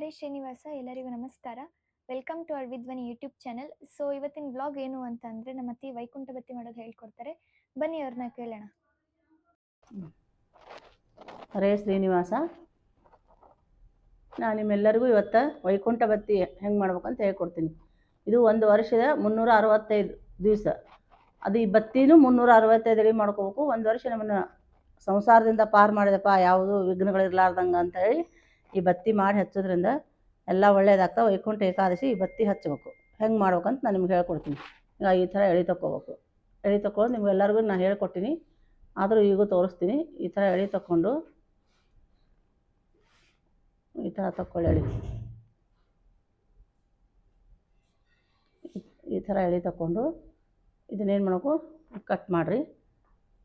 ಹರೇ ಶ್ರೀನಿವಾಸ, ಎಲ್ಲರಿಗೂ ನಮಸ್ಕಾರ. Welcome to ಅಳ್ವಿಧ್ವನಿ ಯೂಟ್ಯೂಬ್ ಚಾನೆಲ್ ಸೊ ಇವತ್ತಿನ ಬ್ಲಾಗ್ ಏನು ಅಂತ ಅಂದ್ರೆ ನಮ್ಮ ಅತ್ತಿ ವೈಕುಂಠ ಬತ್ತಿ ಮಾಡೋದು ಹೇಳ್ಕೊಡ್ತಾರೆ. ಬನ್ನಿ ಅವ್ರನ್ನ ಕೇಳೋಣ. ಹರೇ ಶ್ರೀನಿವಾಸ. ನಾನು ನಿಮ್ಮೆಲ್ಲರಿಗೂ ಇವತ್ತು ವೈಕುಂಠ ಬತ್ತಿ ಹೆಂಗೆ ಮಾಡ್ಬೇಕಂತ ಹೇಳ್ಕೊಡ್ತೀನಿ. ಇದು ಒಂದು ವರ್ಷದ ಮುನ್ನೂರ ಅರವತ್ತೈದು ದಿವಸ. ಅದು ಈ ಬತ್ತಿನೂ ಮುನ್ನೂರ ಅರವತ್ತೈದು ಅಡಿ ಮಾಡ್ಕೋಬೇಕು. ಒಂದು ವರ್ಷ ನಮ್ಮನ್ನ ಸಂಸಾರದಿಂದ ಪಾರು ಮಾಡಿದಪ್ಪ, ಯಾವುದು ವಿಘ್ನಗಳಿರ್ಲಾರ್ದಂಗೆ ಅಂತ ಹೇಳಿ ಈ ಬತ್ತಿ ಮಾಡಿ ಹಚ್ಚೋದ್ರಿಂದ ಎಲ್ಲ ಒಳ್ಳೇದಾಗ್ತಾವೆ ವೈಕುಂಠ ಏಕಾದಶಿ ಈ ಬತ್ತಿ ಹಚ್ಚಬೇಕು. ಹೆಂಗೆ ಮಾಡ್ಬೇಕಂತ ನಾನು ನಿಮ್ಗೆ ಹೇಳ್ಕೊಡ್ತೀನಿ. ಈಗ ಈ ಥರ ಎಳೆ ತೊಗೋಬೇಕು ಎಳೆ ತೊಕೊಳ್ಳೋದು ನಿಮ್ಗೆ ಎಲ್ಲರಿಗೂ ನಾನು ಹೇಳ್ಕೊಟ್ಟಿನಿ ಆದರೂ ಈಗೂ ತೋರಿಸ್ತೀನಿ. ಈ ಥರ ಎಳೆ ತಕ್ಕೊಂಡು ಈ ಥರ ತಕ್ಕೊಳ್ಳಿ ಎಳೆ ಈ ಥರ ಎಳೆ ತಕ್ಕೊಂಡು ಇದನ್ನೇನು ಮಾಡಬೇಕು? ಕಟ್ ಮಾಡಿರಿ.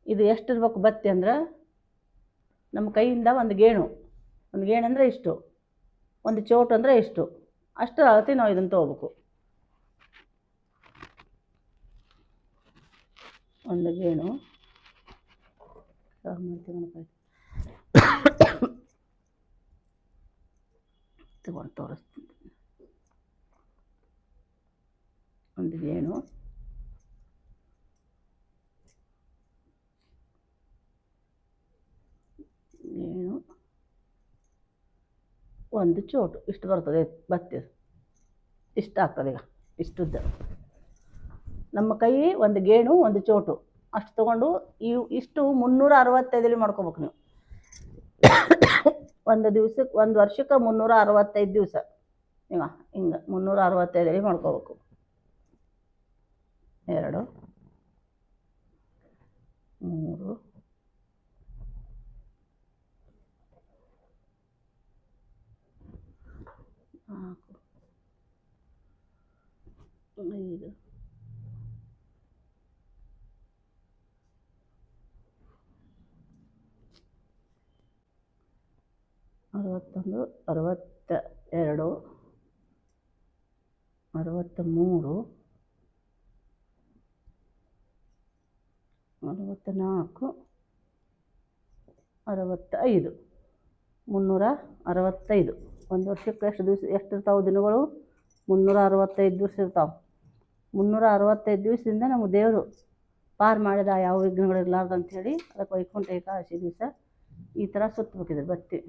ಇದು ಎಷ್ಟು ಇರ್ಬೇಕು ಬತ್ತಿ ಅಂದ್ರೆ ನಮ್ಮ ಕೈಯಿಂದ ಒಂದು ಗೇಣು. ಒಂದು ಗೇಣು ಅಂದರೆ ಇಷ್ಟು, ಒಂದು ಚೋಟು ಅಂದರೆ ಇಷ್ಟು. ಅಷ್ಟು ಅಳತೆ ನಾವು ಇದನ್ನು ತೊಗೋಬೇಕು. ಒಂದು ಗೇಣು. ಸಾಕು ಮಾಡ್ತೀವಿ ನೋಡಪ್ಪ. ತಗೊಂಡು ತೋರಿಸ್ತೀನಿ. ಒಂದು ಗೇಣು ಗೇಣು. ಒಂದು ಚೋಟು, ಇಷ್ಟು ಬರ್ತದೆ ಬತ್ತಿ ಇಷ್ಟು ಆಗ್ತದೆ ಈಗ, ಇಷ್ಟುದ್ದ. ನಮ್ಮ ಕೈ ಒಂದು ಗೇಣು, ಒಂದು ಚೋಟು. ಅಷ್ಟು ತೊಗೊಂಡು ಇವು ಇಷ್ಟು ಮುನ್ನೂರ ಅರವತ್ತೈದಲ್ಲಿ ಮಾಡ್ಕೋಬೇಕು ನೀವು. ಒಂದು ದಿವ್ಸಕ್ಕೆ, ಒಂದು ವರ್ಷಕ್ಕೆ ಮುನ್ನೂರ ಅರವತ್ತೈದು ದಿವಸ. ಈಗ, ಹಿಂಗೆ ಮುನ್ನೂರ ಅರವತ್ತೈದರಲ್ಲಿ ಮಾಡ್ಕೋಬೇಕು. ಎರಡು, ಮೂರು ನಾಲ್ಕು ಐದು ಅರವತ್ತೊಂದು ಅರವತ್ತ ಎರಡು ಅರವತ್ತ ಮೂರು ಅರವತ್ತ ನಾಲ್ಕು ಅರವತ್ತ ಐದು ಮುನ್ನೂರ ಅರವತ್ತೈದು. ಒಂದು ವರ್ಷಕ್ಕೆ ಎಷ್ಟು ದಿವಸ ಎಷ್ಟು ಇರ್ತಾವೆ ದಿನಗಳು? ಮುನ್ನೂರ ಅರವತ್ತೈದು ದಿವಸ ಇರ್ತಾವೆ. ಮುನ್ನೂರ ಅರವತ್ತೈದು ದಿವಸದಿಂದ ನಮ್ಮ ದೇವರು ಪಾರು ಮಾಡಿದ ಯಾವ ವಿಘ್ನಗಳಿರ್ಲಾರ್ದು ಅಂಥೇಳಿ ಅದಕ್ಕೆ ವೈಕುಂಠ ಏಕಾದಶಿ ದಿವಸ ಈ ಥರ ಸುತ್ತಬೇಕಿದೆ ಬತ್ತಿ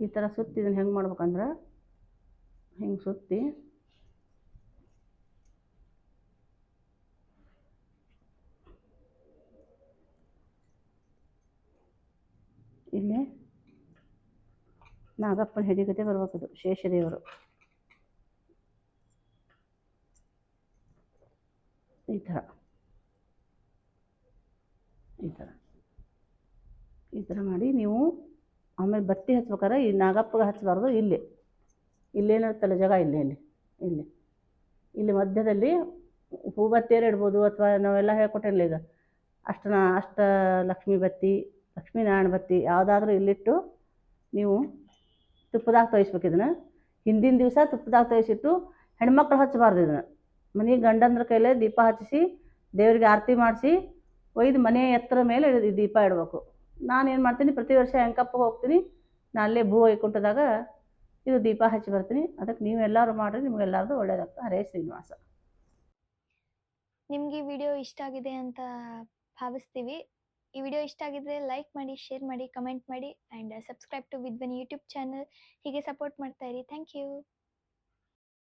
ಈ ಥರ ಸುತ್ತಿ ಇದನ್ನು ಹೆಂಗೆ ಮಾಡ್ಬೇಕಂದ್ರೆ ಹಿಂಗೆ ಸುತ್ತಿ ಇಲ್ಲಿ ನಾಗಪ್ಪನ ಹೆಡಿಗತೆ ಬರ್ಬೇಕದು ಶೇಷದೇವರು. ಈ ಥರ. ಈ ಥರ. ಈ ಥರ ಮಾಡಿ ನೀವು ಆಮೇಲೆ ಬತ್ತಿ ಹಚ್ಬೇಕಾದ್ರೆ ಈ ನಾಗಪ್ಪಗೆ ಹಚ್ಚಬಾರ್ದು ಇಲ್ಲಿ. ಇಲ್ಲೇನಿರುತ್ತಲ್ಲ ಜಾಗ ಇಲ್ಲಿ ಇಲ್ಲಿ ಇಲ್ಲಿ. ಇಲ್ಲಿ ಮಧ್ಯದಲ್ಲಿ ಹೂ ಬತ್ತಿಯರು ಇಡ್ಬೋದು ಅಥವಾ ನಾವೆಲ್ಲ ಹೇಳ್ಕೊಟ್ಟಿರಲಿ ಈಗ? ಅಷ್ಟನ ಅಷ್ಟ ಲಕ್ಷ್ಮೀ ಬತ್ತಿ ಲಕ್ಷ್ಮೀನಾರಾಯಣ ಬತ್ತಿ ಯಾವುದಾದ್ರೂ ಇಲ್ಲಿಟ್ಟು ನೀವು ತುಪ್ಪದಾಗ ತೋಯಿಸ್ಬೇಕು ಇದನ್ನು. ಹಿಂದಿನ ದಿವಸ ತುಪ್ಪದಾಗ ತೋಯಿಸಿಟ್ಟು ಹೆಣ್ಮಕ್ಳು ಹಚ್ಚಬಾರ್ದು ಇದನ್ನು. ಮನೆ ಗಂಡಂದ್ರ ಕೈಲೇ ದೀಪ ಹಚ್ಚಿಸಿ ದೇವರಿಗೆ ಆರತಿ ಮಾಡಿಸಿ ಒಯ್ದು ಮನೆ ಎತ್ತರ ಮೇಲೆ ದೀಪ ಇಡಬೇಕು. ನಾನು ಏನು ಮಾಡ್ತೀನಿ, ಪ್ರತಿ ವರ್ಷ ಹೆಂಕಪ್ಪಗೆ ಹೋಗ್ತೀನಿ, ನಾ ಅಲ್ಲೇ ಭೂ ವೈಕುಂಠದಾಗ ಇದು ದೀಪ ಹಚ್ಚಿ ಬರ್ತೀನಿ. ಅದಕ್ಕೆ ನೀವೆಲ್ಲರೂ ಮಾಡಿರಿ ನಿಮಗೆಲ್ಲರದು ಒಳ್ಳೇದಾಗ್ತದೆ. ಹರೇ ಶ್ರೀನಿವಾಸ. ನಿಮ್ಗೆ ಈ ವಿಡಿಯೋ ಇಷ್ಟ ಆಗಿದೆ ಅಂತ ಭಾವಿಸ್ತೀವಿ. ಈ ವಿಡಿಯೋ ಇಷ್ಟ ಆಗಿದ್ರೆ ಲೈಕ್ ಮಾಡಿ, ಶೇರ್ ಮಾಡಿ, ಕಮೆಂಟ್ ಮಾಡಿ and subscribe to ವಿದ್ವನ್ YouTube channel. ಹೀಗೆ ಸಪೋರ್ಟ್ ಮಾಡ್ತಾ ಇರಿ. Thank you.